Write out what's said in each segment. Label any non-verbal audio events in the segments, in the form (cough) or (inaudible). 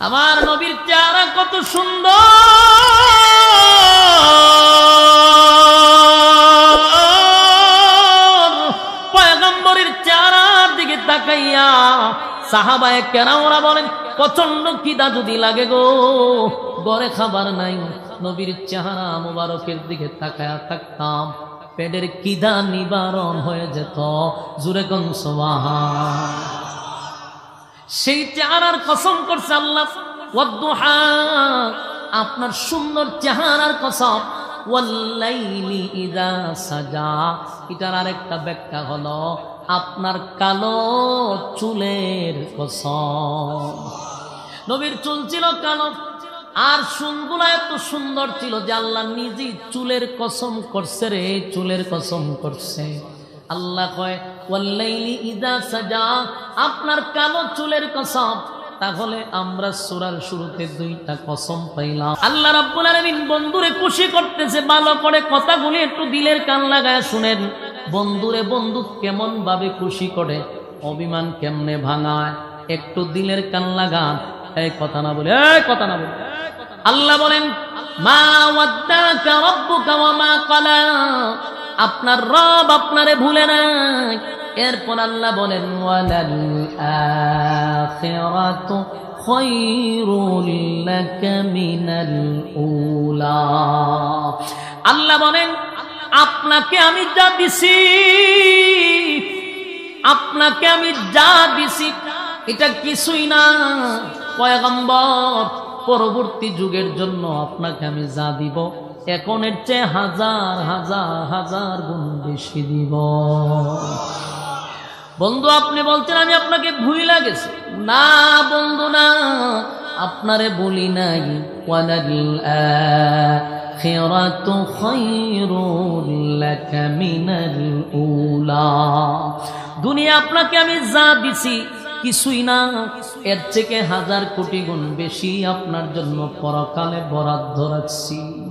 আমার নবীর চেহারা কত সুন্দর। পয়গম্বরের চেহারার দিকে তাকাইয়া সাহাবায়ে কেন ওরা বলেন প্রচণ্ড কিদা যদি লাগে গো? গড়ে খাবার নাই। নবীর চেহারা মুবারকের দিকে তাকায়া থাকতাম। পেটের কিদা নিবারণ হয়ে যেত। জুরে কংসবাহা সেই চেহারার কসম করছে আল্লাহ। আপনার সুন্দর চেহারার কসম। সাজা। এটার আরেকটা ব্যাখ্যা হলো, আপনার কালো চুলের কসম। নবীর চুল ছিল কালো, আর চুলগুলো এত সুন্দর ছিল যে আল্লাহ নিজেই চুলের কসম করছে রে, চুলের কসম করছে। আল্লাহ সাজা আপনার কালো চুলের কসম। তাহলে আমরা সূরার শুরুতে দুইটা কসম পাইলাম। আল্লাহ রাব্বুল বন্ধুরে খুশি করতেছে, ভালো করে কথাগুলি একটু দিলের কান লাগায় শুনেন। বন্ধুরে বন্ধু কেমন ভাবে খুশি করে, অভিমান কেমনে ভাঙায়? একটু দিলের কান লাগান। এই কথা না বলে, এই কথা না বলে। আল্লাহ বলেন, মা ওয়াদ্দাকা রাব্বুকা ওয়া মা ক্বালা আপনার রব আপনারে ভুলে নাই। এরপর আল্লাহ বলেন আল্লাহ বলেন, আপনাকে আমি যা দিছি, আপনাকে আমি যা দিছি, এটা কিছুই না। পয়গম্বর, পরবর্তী যুগের জন্য আপনাকে আমি যা দিব এখনের চেয়ে হাজার হাজার হাজার গুণ বেশি দিব। বন্ধু, আপনি বলছেন, আমি আপনাকে ভুইলা গেছি। না, বন্ধু, না। আপনারে বলি নাই আখিরাতু খায়রুল লাকা মিনাল উলা। দুনিয়া আপনাকে আমি যা দিছি, কিছুই না। এর থেকে হাজার কোটি গুণ বেশি আপনার জন্য পরকালে বরাদ্দ রাখছি।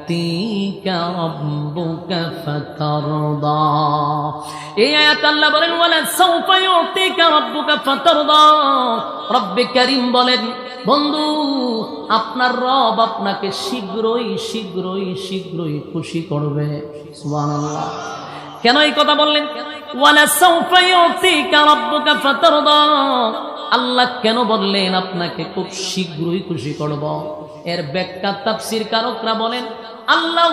বলেন বন্ধু, আপনার রব আপনাকে শীঘ্রই শীঘ্রই শীঘ্রই খুশি করবে। কেন এই কথা বললেন? আল্লাহ কেন বললেন, আপনাকে খুব শীঘ্রই খুশি করব। এর ব্যাখ্যা তাফসীর কারকরা বলেন আল্লাহ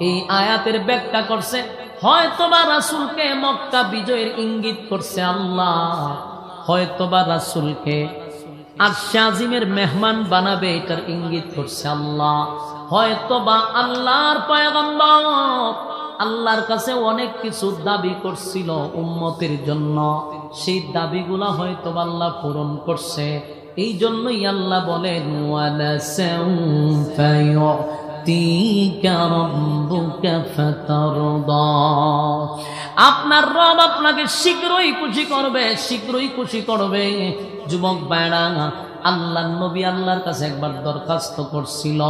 এই আয়াতের ব্যাখ্যা করছে, হয়তোবা রাসূলকে মক্কা বিজয়ের ইঙ্গিত করছে আল্লাহ, হয়তোবা রাসূলকে আর শাজিমের মেহমান বানাবে এটার ইঙ্গিত করছে আল্লাহ হয়তো বা আল্লাহর পয়গম্বর আল্লাহর কাছে অনেক কিছু দাবি করছিল উম্মতের জন্য। সেই দাবিগুলা হয়তো আল্লাহ পূরণ করছে। এই জন্যই আল্লাহ বলেন আপনার রব আপনাকে শীঘ্রই খুশি করবে, শীঘ্রই খুশি করবে। যুবক বেড়া আল্লাহ নবী আল্লাহর কাছে একবার দরখাস্ত করছিল।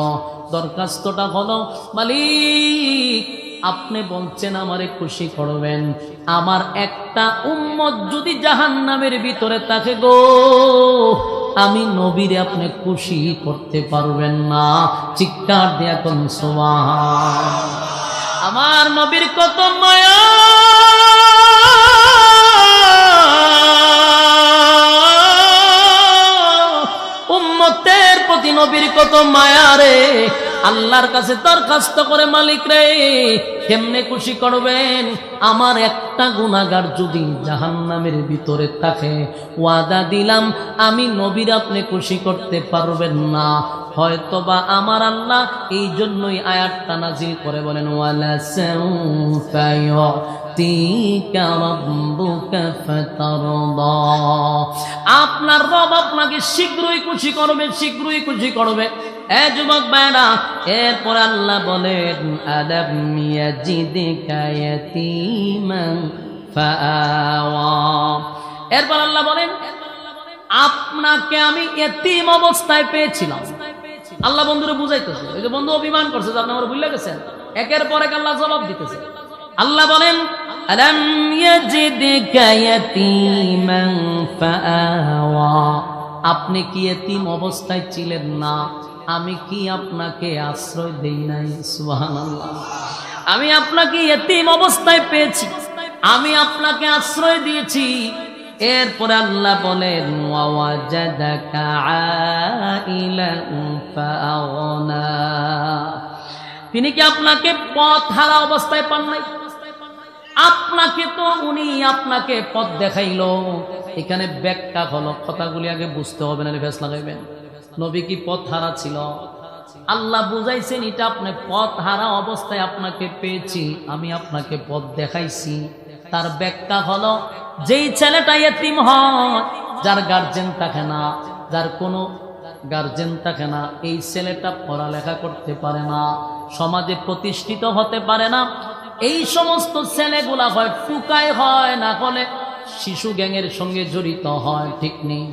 দরখাস্তটা হলো, মালিক আপনি বলছেন আমারে খুশি করবেন। আমার একটা উম্মত যদি জাহান নামের ভিতরে থাকে গো, আমি নবীরে আপনি খুশি করতে পারবেন না। চিৎকার দেয়া কোন আমার নবীর কত মায়া। উম্মতের প্রতি নবীর কত মায়া রে। আল্লাহর কাছে দরখাস্ত করে মালিক রে, কেমনে খুশি করবেন? আমার একটা গুণাগার যদি জাহান্নামের ভিতরে থাকে, ওয়াদা দিলাম, আমি নবীর আপনি খুশি করতে পারবেন না। হয়তোবা আমার আল্লাহ এই জন্যই আয়াতটা নাজিল করে বলেন আপনার রব আপনাকে শীঘ্রই খুশি করবে, শীঘ্রই খুশি করবে। এ যুবক ভাইরা, এরপর আল্লাহ বলেন ইয়াজিদিকা ইয়াতীমান ফাআওয়া। এরপর আল্লাহ বলেন, আপনাকে আমি এতিম অবস্থায় পেয়েছিলাম। আল্লাহ বন্ধুরে বুঝাইতেছে, ওই যে বন্ধু অভিমান করছে যে আপনি আমার ভুলে গেছেন। একের পর এক আল্লাহ জবাব দিতেছে। আল্লাহ বলেন, আলম ইয়াজিদকা ইয়াতীমান ফাআওয়া। আপনি কি এতিম অবস্থায় ছিলেন না? আমি কি আপনাকে আশ্রয় দেই নাই? আমি আপনাকে এতিম অবস্থায় পেয়েছি। আমি আপনাকে আশ্রয় দিয়েছি। এরপরে আল্লাহ বলেন তিনি কি আপনাকে পথ হারা অবস্থায় পান নাই? আপনাকে তো উনি আপনাকে পথ দেখাইলো। এখানে ব্যাখ্যা হলো, কথাগুলি আগে বুঝতে হবে না ফেস লাগাইবেন নবী কি পথ হারা ছিল? আল্লাহ বুঝাইছেন, এটা আপনি পথ হারা অবস্থায় আপনাকে পেয়েছি, আমি আপনাকে পথ দেখাইছি। তার ব্যাখ্যা হলো, যেই ছেলেটা এতিম হয়, যার গার্জেন থাকে না, যার কোনো গার্জেন থাকে না, এই ছেলেটা পড়ালেখা করতে পারে না, সমাজে প্রতিষ্ঠিত হতে পারে না। এই সমস্ত ছেলেগুলা হয় টুকায় হয়, না হলে শিশু গ্যাংয়ের সঙ্গে জড়িত হয়, ঠিক নেই।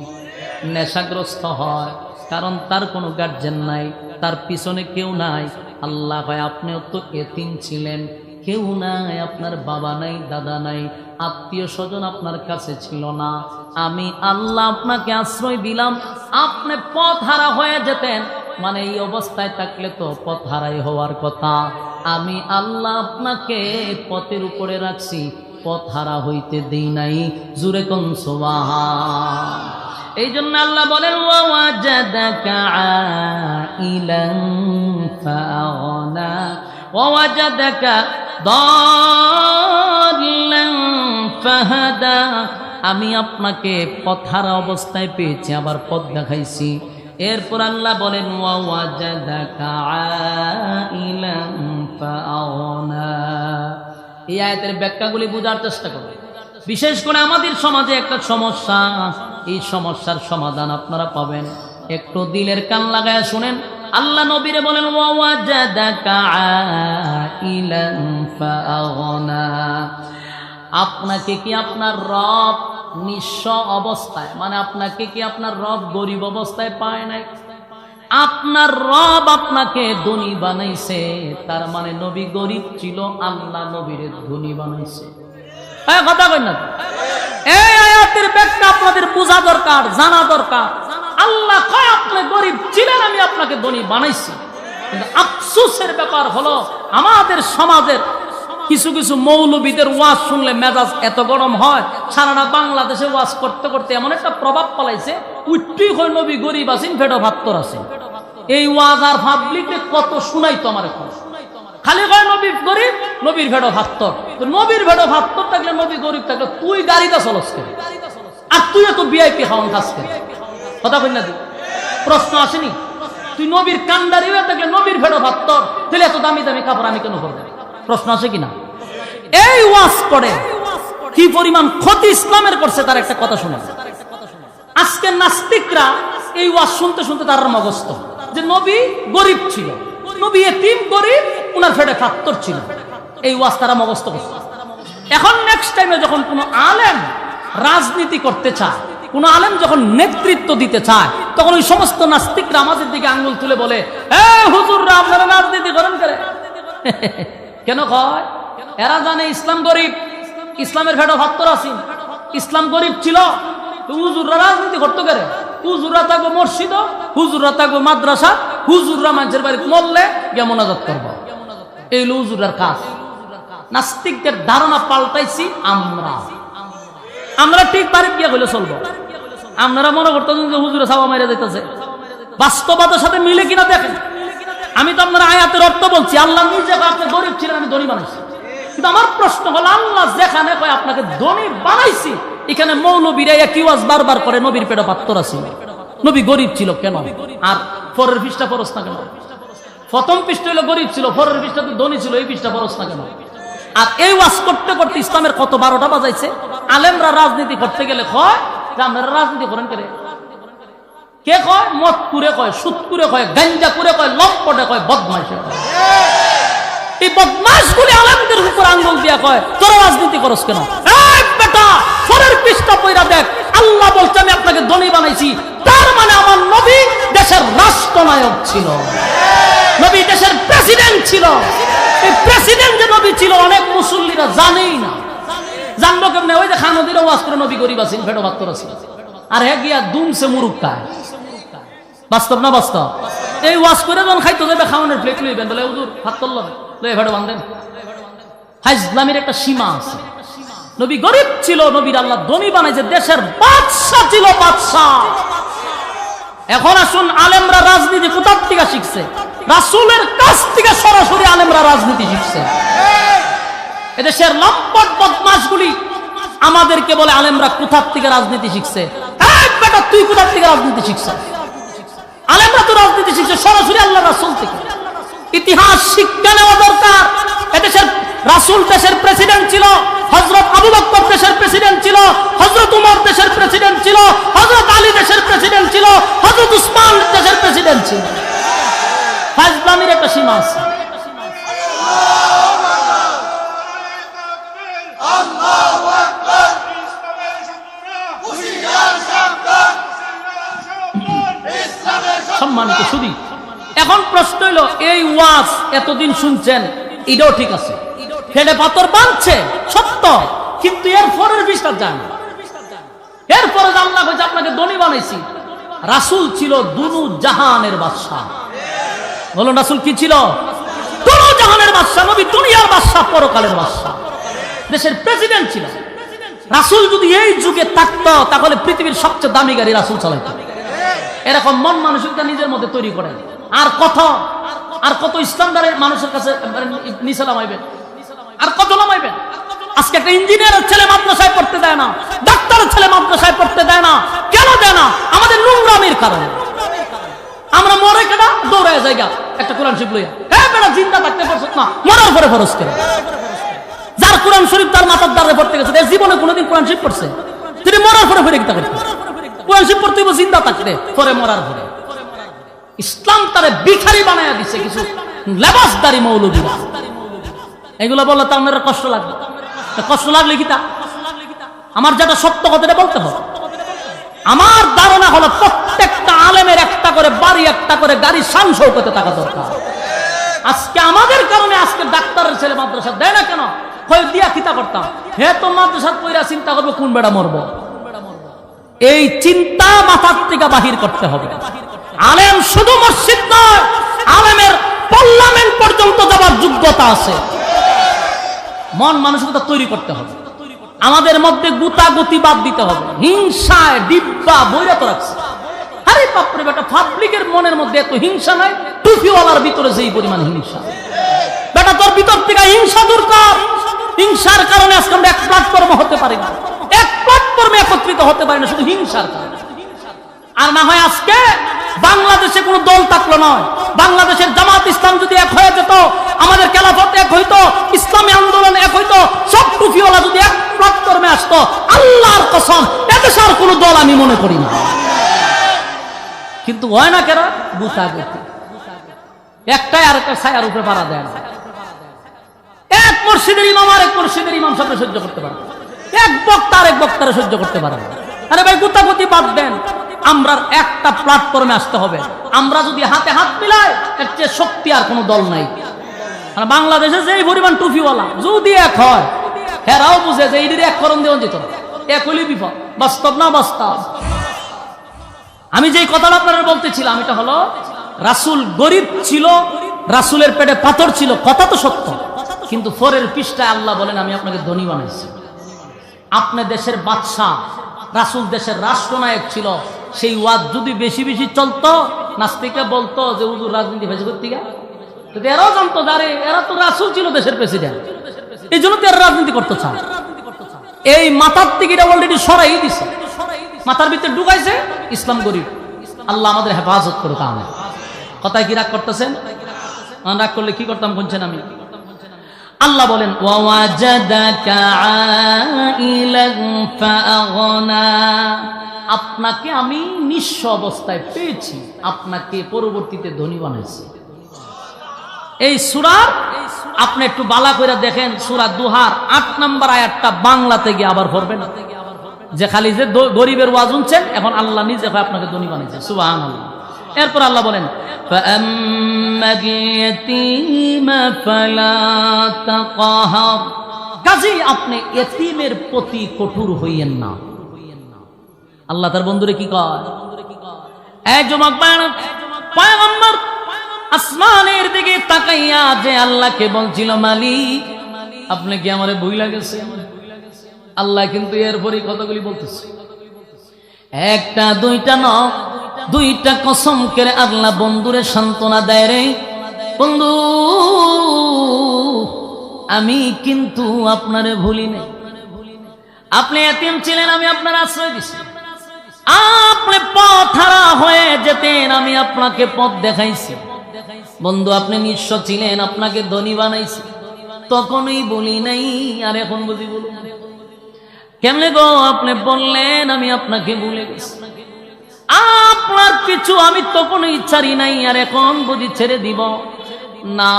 নেশাগ্রস্ত হয় কারণ তার কোনো গার্জেন নাই, তার পিছনে কেউ নাই। আল্লাহ হয় আপনিও তো এতিম ছিলেন। কেউ নাই, আপনার বাবা নাই, দাদা নাই, আত্মীয় স্বজন আপনার কাছে ছিল না। আমি আল্লাহ আপনাকে আশ্রয় দিলাম, আপনি পথ হারা হয়ে যেতেন। মানে এই অবস্থায় থাকলে তো পথ হারাই হওয়ার কথা। আমি আল্লাহ আপনাকে পথের উপরে রাখছি। পথ হারা হইতে দেই নাই, জুরে কোন সোবাহা। এই জন্য আল্লাহ বলেন আমি আপনাকে পথারা অবস্থায় পেয়েছি, আবার পথ দেখাইছি। এরপর আল্লাহ বলেন ফাআগনা এই আয়াতের ব্যাখ্যাগুলি বোঝার চেষ্টা করুন। বিশেষ করে আমাদের সমাজে একটা সমস্যা। এই সমস্যার সমাধান আপনারা পাবেন। একটু দিলের কান লাগায় শুনেন। আল্লাহ নবীরে বলেন আপনাকে কি আপনার রব নিঃস্ব অবস্থায় মানে আপনাকে কি আপনার রব গরিব অবস্থায় পায় নাই? আপনার রব আপনাকে ধনী বানাইছে, তার মানে নবী গরিব ছিল, আল্লাহ নবীরে ধনী বানাইছে। হ্যাঁ আপনাদের দরকার, জানা দরকার। আল্লাহ গরিব আমি আপনাকে বানাইছি। হলো, আমাদের সমাজের কিছু কিছু মৌলবীদের ওয়াজ শুনলে মেজাজ এত গরম হয়, সারাটা বাংলাদেশে ওয়াজ করতে করতে এমন একটা প্রভাব পালাইছে উঠতেই হয় নবী গরিব আছেন ফেটো ভাত্তর আছে এই ওয়াজ আর পাবলিকে কত শুনাই তো আমার এখন। খালি কয় নবী গরিব, নবীর ভেড়ো ভাত্তর। তো নবীর ভেড়ো ভাত্তর থাকলে নবী গরিব থাকলে তুই গাড়িটা চলস কেন? আর তুই তো বিআইপি খাওয়ান খাস কেন? কথা কই না প্রশ্ন আসেনি? তুই নবীর কান্ডারি হয়ে থাকলে নবীর ভেড়ো ভাত্তর, তাহলে এত দামি দামি কাপড় আমি কেন করব প্রশ্ন আছে কিনা? এই ওয়াজ করে কি পরিমাণ ক্ষতি ইসলামের করছে তার একটা কথা শুনে আজকে নাস্তিকরা এই ওয়াজ শুনতে শুনতে তার মগস্ত যে নবী গরিব ছিল। নবী এতিম, গরিব, উনার ফেটে ফাত্তর ছিল। এই ওয়াজ তারা মগস্ত করছে। এখন নেক্সট টাইমে যখন কোনো আলেম রাজনীতি করতে চায়, কোন আলেম যখন নেতৃত্ব দিতে চায়, তখন ওই সমস্ত নাস্তিকরা আমাদের দিকে আঙ্গুল তুলে বলে রাজনীতি করেন করে (laughs) কেন কয়? এরা জানে ইসলাম গরিব। ইসলামের ভেড়া ভক্তর আছেন ইসলাম গরিব ছিল। হুজুররা রাজনীতি করতে গেলে হুজুররা থাকব মসজিদ হুজুররা থাকব মাদ্রাসা, হুজুররা মানুষের বাড়িতে মরলে গিয়ে মোনাজাত করব। এই হলো হুজুরার কাজ। নাস্তিকদের ধারণা পাল্টাইছি আমরা। আমরা ঠিক বাড়ি গিয়ে হইলে চলবো। আপনারা মনে করতেছেন যে হুজুরে সাবা মাইরা যাইতেছে। বাস্তবতার সাথে মিলে কিনা দেখেন। আমি তো আপনার আয়াতের অর্থ বলছি, আল্লাহ নিজে আপনি গরিব ছিলেন, আমি ধনী বানাইছি কিন্তু আমার প্রশ্ন হলো, আল্লাহ যেখানে কয়, আপনাকে ধনী বানাইছি। এখানে মৌলবীরা একই ওয়াজ বারবার করে, নবীর পেটে পাত্তর আছে। নবী গরিব ছিল কেন? আর পরের পৃষ্ঠা ফরস না কেন? প্রথম পৃষ্ঠা হলো গরিব ছিল পরের পৃষ্ঠা তো ধনী ছিল, এই পৃষ্ঠা ফরস না কেন? আর এই ওয়াজ করতে করতে ইসলামের কত বারোটা বাজাইছে? আলেমরা রাজনীতি করতে গেলে কয়, যে আপনারা রাজনীতি করেন কে কে কয়? মদ কুরে কয় সুদ কুরে কয় গাঞ্জা কুরে কয়, লম্পটে কয়, বদমাইশে কয়। এই বদমাস গুলি আলেমদের উপর আঙ্গুল দিয়া কয়, তোরা রাজনীতি করস কেন? এই বলছে, আমি আপনাকে বানাইছি। তার মানে আমার নবী দেশের ছিল। নবী দেশের প্রেসিডেন্ট ছিল। এই প্রেসিডেন্ট যে ছিল, অনেক মুসল্লিরা জানেই না। কেমনে? ওই গরিব আছেন আছে আর গিয়া বাস্তব না বাস্তব? এই ওয়াজ করে খাইতে যাবে খাওয়ানোর প্লেট লইবেন, বলে হাত তুলল এদেশের লম্পট আমাদেরকে বলে আলেমরা কোথার থেকে রাজনীতি শিখছে? তুই কোথার থেকে রাজনীতি শিখছে? আলেমরা তো রাজনীতি শিখছে সরাসরি আল্লাহ রাসুল থেকে। ইতিহাস এদেশের রাসুল দেশের প্রেসিডেন্ট ছিল হজরত আবু বক্কর দেশের প্রেসিডেন্ট ছিল হজরত উমর দেশের প্রেসিডেন্ট ছিল হজরত আলী দেশের প্রেসিডেন্ট ছিল হজরত উসমান দেশের প্রেসিডেন্ট ছিল। ফাজলামির একটা সীমা আছে। সম্মানিত শুধু এখন প্রশ্ন হইল, এই ওয়াজ এতদিন শুনছেন, এটাও ঠিক আছে। ফেলে পাথর বাঁধছে, সত্য। কিন্তু এর পরের বিশ্বাস যায় না এরপরে আল্লাহ হয়েছে আপনাকে ধনী বানাইছি। রাসুল ছিল দুনু জাহানের বাদশাহ। বলুন, রাসুল কি ছিল? দুনু জাহানের বাদশাহ, নবী দুনিয়ার বাদশাহ, পরকালের বাদশাহ। দেশের প্রেসিডেন্ট ছিল রাসুল যদি এই যুগে থাকতো, তাহলে পৃথিবীর সবচেয়ে দামি গাড়ি রাসুল চালাইতো। এরকম মন মানসিকতা নিজের মধ্যে তৈরি করেন। আর কত আর কত ইসলামদারের মানুষের কাছে নিচে নামাইবেন আর কত নামাইবেন? আজকে একটা ইঞ্জিনিয়ারের ছেলে মাদ্রাসায় পড়তে দেয় না, ডাক্তারের ছেলে মাদ্রাসায় পড়তে দেয় না, কেন দেয় না? আমাদের নোংরামির কারণে। আমরা মরে কেনা, দৌড়ায় জায়গা। একটা কোরআন শিব লইয়া। হ্যাঁ বেটা জিন্দা থাকতে পারছত না, মরার পরে ফরস করে যার কোরআন শরীফ তার মাথার দ্বারে পড়তে গেছে এর জীবনে কোনোদিন কোরআন শরীফ পড়ছে। তিনি মরার পরে ফিরে করতে কোরআন শরীফ পড়তে জিন্দা থাকতে, পরে মরার পরে। ইসলাম তারে বিখারি বানায়া দিছে কিছু লেবাসদারি মৌলবীরা। এগুলো বললে তো আপনার কষ্ট লাগবে। কষ্ট লাগলে কি তা? আমার যেটা সত্য কথাটা বলতে হবে। আমার ধারণা হলো প্রত্যেকটা আলেমের একটা করে বাড়ি, একটা করে গাড়ি সাংসৌকতে টাকা দরকার। আজকে আমাদের কারণে আজকে ডাক্তারের ছেলে মাদ্রাসা দেয় না কেন? হয় দিয়া খিতা করতাম। হে তো মাদ্রাসা কইরা চিন্তা করব কোন বেড়া মরবো? এই চিন্তা মাথার থেকে বাহির করতে হবে। আলেম শুধু মসজিদ নয়, আলেমের পার্লামেন্ট পর্যন্ত যাবার যোগ্যতা আছে। মন মানসিকতা তৈরি করতে হবে। আমাদের মধ্যে গুতাগুতি বাদ দিতে হবে। হিংসায় ডিব্বা বৈরত রাখছে। আরে বাপরে বেটা পাবলিকের মনের মধ্যে এত হিংসা নাই? টুপিওয়ালার ভিতরে যেই পরিমাণ হিংসা। বেটা, তোর ভিতর থেকে হিংসা দূর কর। হিংসার কারণে আজকে আমরা এক প্ল্যাটফর্মে হতে পারি না। এক প্ল্যাটফর্মে একত্রিত হতে পারি না, শুধু হিংসার কারণে। আর না হয় আজকে বাংলাদেশে কোনো দল থাকল নয় বাংলাদেশের জামাত ইসলাম যদি এক হয়ে যেত, আমাদের খেলাফত এক হইতো, ইসলামী আন্দোলন এক হইতো, সব টুপিওয়ালা যদি এক প্ল্যাটফর্মে আসতো, আল্লাহর কসম, এদেশে আর কোনো দল আমি মনে করি না। কিন্তু হয় না কেন? গুতা গুতি একটাই আর একটা ছায়ার উপরে পাড়া দেয় না। এক মসজিদের ইমাম আর এক মসজিদের ইমাম সামনে সহ্য করতে পারে এক বক্তা আর এক বক্তারে সহ্য করতে পারে আরে ভাই, গুতাগুতি বাদ দেন। আমরা একটা প্ল্যাটফর্মে আসতে হবে। আমরা যদি হাতে হাত মিলাই, এর চেয়ে শক্তি আর কোনো দল নাই। বাংলাদেশে যেই পরিমাণ টুপিওয়ালা, যদি এক হয়, হেরাও বুঝে যে এইটির এক করণ দেওয়া যেত এক হইলে বিপদ, বাস্তব না বাস্তব? আমি যেই কথাটা আপনারা বলতেছিলাম, এটা হলো, রাসুল গরিব ছিল, রাসুলের পেটে পাথর ছিল, কথা তো সত্য। কিন্তু ফোরের পৃষ্ঠায় আল্লাহ বলেন, আমি আপনাকে ধনী বানাইছি। আপনি দেশের বাদশাহ, রাসুল দেশের রাষ্ট্রনায়ক ছিল সেই ওয়াদ যদি বেশি বেশি চলতো নাস্তিকা বলতো যে উজুর রাজনীতি হয়েছে করতে কিন্তু এরাও জানতো যারে এরা তো রাসুল ছিল দেশের প্রেসিডেন্ট এই জন্য তো এরা রাজনীতি করতে চান এই মাথার থেকে অলরেডি সরাই দিছে। মাথার ভিতরে ঢুকাইছে, ইসলাম গরিব। আল্লাহ আমাদের হেফাজত করুক আমি কথায় কি রাগ করতেছেন? রাগ করলে কি করতাম বলছেন আমি? আল্লাহ বলেন ওয়াজাদাকা আইলান ফাআগনা। আপনাকে আমি নিঃস্ব অবস্থায় পেয়েছি। আপনাকে পরবর্তীতে ধনী বানাইছি এই সুরার, আপনি একটু বালা করে দেখেন, সুরা দুহার, আট নাম্বার আয়ারটা বাংলাতে গিয়ে আবার ভরবেন যে খালি যে গরিবের ওয়াজ শুনছেন, এখন আল্লাহ নিজে আপনাকে ধনী বানিয়েছে। সুবাহ আল্লাহ এরপর আল্লাহ বলেন কাজেই আপনি এতিমের প্রতি কঠোর হইয়েন না। আল্লাহ তার বন্ধুরে কি কয়? আসমানের দিকে তাকাইয়া যে আল্লাহকে বলছিল, মালিক, আপনি কি আমারে বই লাগেছে? আল্লাহ কিন্তু এরপরই কতগুলি বলতেছে? একটা, দুইটা ন দুইটা কসম করে আল্লাহ বন্ধুরে সান্ত্বনা দেয় রে। বন্ধু, আমি কিন্তু আপনারে ভুলি নাই আপনি এতিম ছিলেন, আমি আপনার আশ্রয় দিছি। আপনি পথ হারা হয়ে যেতেন, আমি আপনাকে পথ দেখাইছি। বন্ধু, আপনি নিঃস্ব ছিলেন, আপনাকে ধনী বানাইছি। তখনই বলি নাই, আর এখন বুঝি বলুন। কেমনে গো আপনি বললেন, আমি আপনাকে ভুলে গেছি। আপনার কিছু আমি তখনই ইচ্ছারি নাই, আর এখন বুঝি ছেড়ে দিব। না,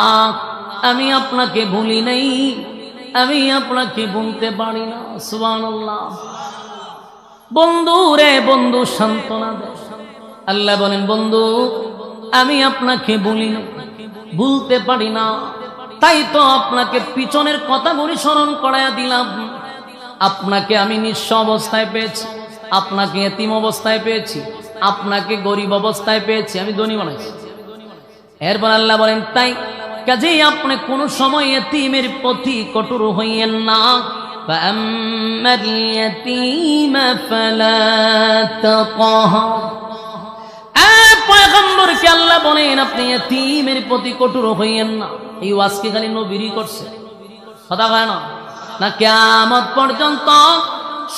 আমি আপনাকে ভুলি নাই, আমি আপনাকে ভুলতে পারি না, সুবহানাল্লাহ। বন্ধু রে বন্ধু, সান্ত্বনা আল্লাহ বলেন, বন্ধু, আমি আপনাকে বলি না, ভুলতে পারি না। তাই তো আপনাকে পিছনের কথাগুলি স্মরণ করাইয়া দিলাম। আপনাকে আমি নিঃস্ব অবস্থায় পেয়েছি, আপনাকে এতিম অবস্থায় পেয়েছি, আপনাকে গরিব অবস্থায় পেয়েছি, আমি ধনী বানাইছি এরপর আল্লাহ বলেন, তাই কাজেই আপনি কোন সময় এতিমের প্রতি কঠোর হইয়েন না। فأما اليتيم فلا تقهر এই পয়গম্বরকে আল্লাহ বলেন আপনি এতিমের প্রতি কঠোর হইয়েন না এই ওয়াজকে খালি নবীরই করছে কথা কয় না না কেয়ামত পর্যন্ত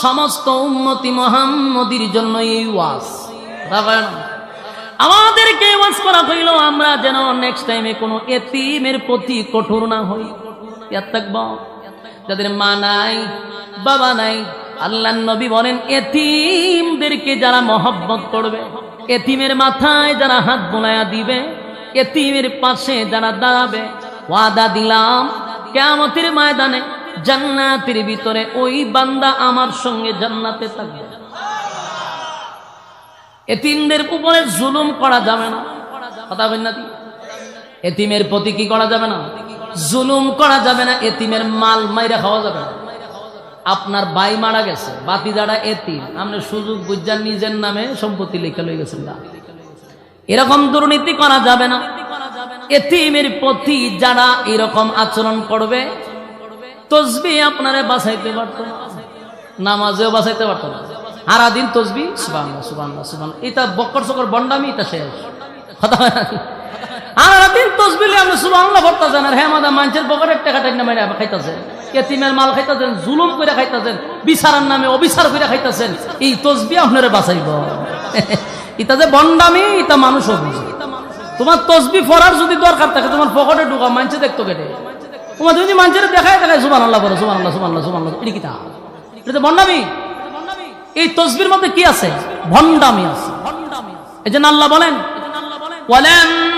সমস্ত উন্মতি মোহাম্মদির জন্য এই ওয়াজ কথা কয় না আমাদেরকে ওয়াজ করা হইল আমরা যেন নেক্সট টাইমে কোনো এতিমের প্রতি কঠোর না হই ইয়াদ থাকবো যাদের মা নাই, বাবা নাই, আল্লাহ নবী বলেন, এতিমদেরকে যারা মহব্বত করবে, এতিমের মাথায় যারা হাত বোলায়া দিবে, এতিমের পাশে যারা দাঁড়াবে, ওয়াদা দিলাম কেমতের ময়দানে জান্নাতের ভিতরে ওই বান্দা আমার সঙ্গে জান্নাতে থাকবে। এতিমদের উপরে জুলুম করা যাবে না। কথা বলেন না এতিমের প্রতি কি করা যাবে না? জুলুম করা যাবে না, এতিমের মাল মাইরা খাওয়া যাবে না। আপনার বাই মারা গেছে বাতি যারা এতিম। আপনি সুযোগ বুঝান নিজের নামে সম্পত্তি লিখে লই গেছেন না। এরকম দুর্নীতি করা যাবে না। এতিমের প্রতি যারা এরকম আচরণ করবে, তসবি আপনারে বাঁচাইতে পারত না। নামাজেও বাঁচাইতে পারতো না। সারাদিন তসবি সুবান সুবান সুবান এটা বকর সকর বন্ডামি, এটা শেষ। কথা আর মাল জুলুম নামে অবিচার এই (laughs) যে তোমার তসবি ফরার যদি দরকার থাকে, তোমার পকেটে ঢুকা মানছে দেখতো কেটে। তোমার যদি মানুষের দেখায় দেখায় সুবান আল্লাহ বলো সুবান আল্লাহ সুবান আল্লাহ সুবান আল্লাহ এটা কি তা? এটা বন্ডামি? এই তসবির মধ্যে কি আছে? ভণ্ডামি আছে। এই জন্য আল্লাহ বলেন বলেন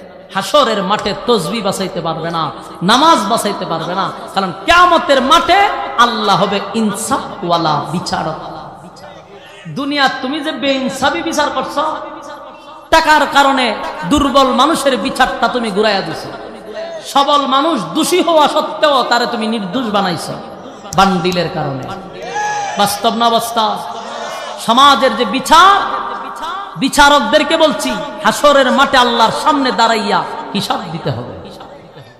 হাসরের মাঠে তসবি বাঁচাইতে পারবে না, নামাজ বাঁচাইতে পারবে না। কারণ কেয়ামতের মাঠে আল্লাহ হবে ইনসাফওয়ালা বিচারক। দুনিয়া, তুমি যে বেইনসাফি বিচার করছ, টাকার কারণে দুর্বল মানুষের বিচারটা তুমি ঘুরাইয়া দিছো। সবল মানুষ দোষী হওয়া সত্ত্বেও তারে তুমি নির্দোষ বানাইছ, বান্ডিলের কারণে। বাস্তব না বাস্তব সমাজের যে বিচার বিচারকদেরকে বলছি হাসরের মাঠে আল্লাহর সামনে দাঁড়াইয়া হিসাব দিতে হবে।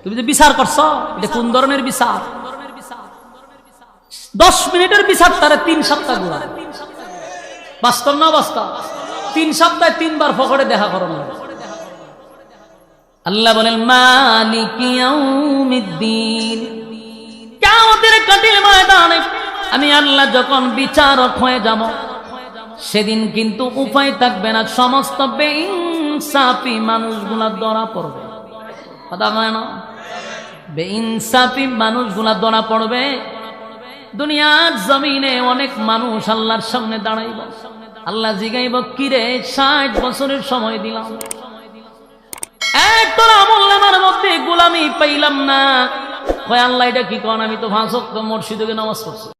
তুমি যে বিচার করছ, এটা কোন ধরনের বিচার? দশ মিনিটের বিচার তারা তিন সপ্তাহগুলা বাস্তব না বাস্তব? তিন সপ্তাহে তিনবার ফকরে দেখা করো না। আল্লাহ বলেন, মালিক কিয়ামতের কঠিন ময়দানে আমি আল্লাহ যখন বিচারক হয়ে যাব সেদিন কিন্তু উপায় থাকবে না, সমস্ত বেইনসাফি মানুষগুলা ধরা পড়বে। কথা হয় না? বেইনসাফি মানুষগুলা ধরা পড়বে। দুনিয়ার জমিনে অনেক মানুষ আল্লাহর সামনে দাঁড়াইব। আল্লাহ জিগাইব, কিরে, ষাট বছরের সময় দিলাম। তোর গোলামি পাইলাম না। কয়, আল্লাহ এটা কি কন? আমি তো ফাঁসক তো মসজিদে নামাজ পড়ছি।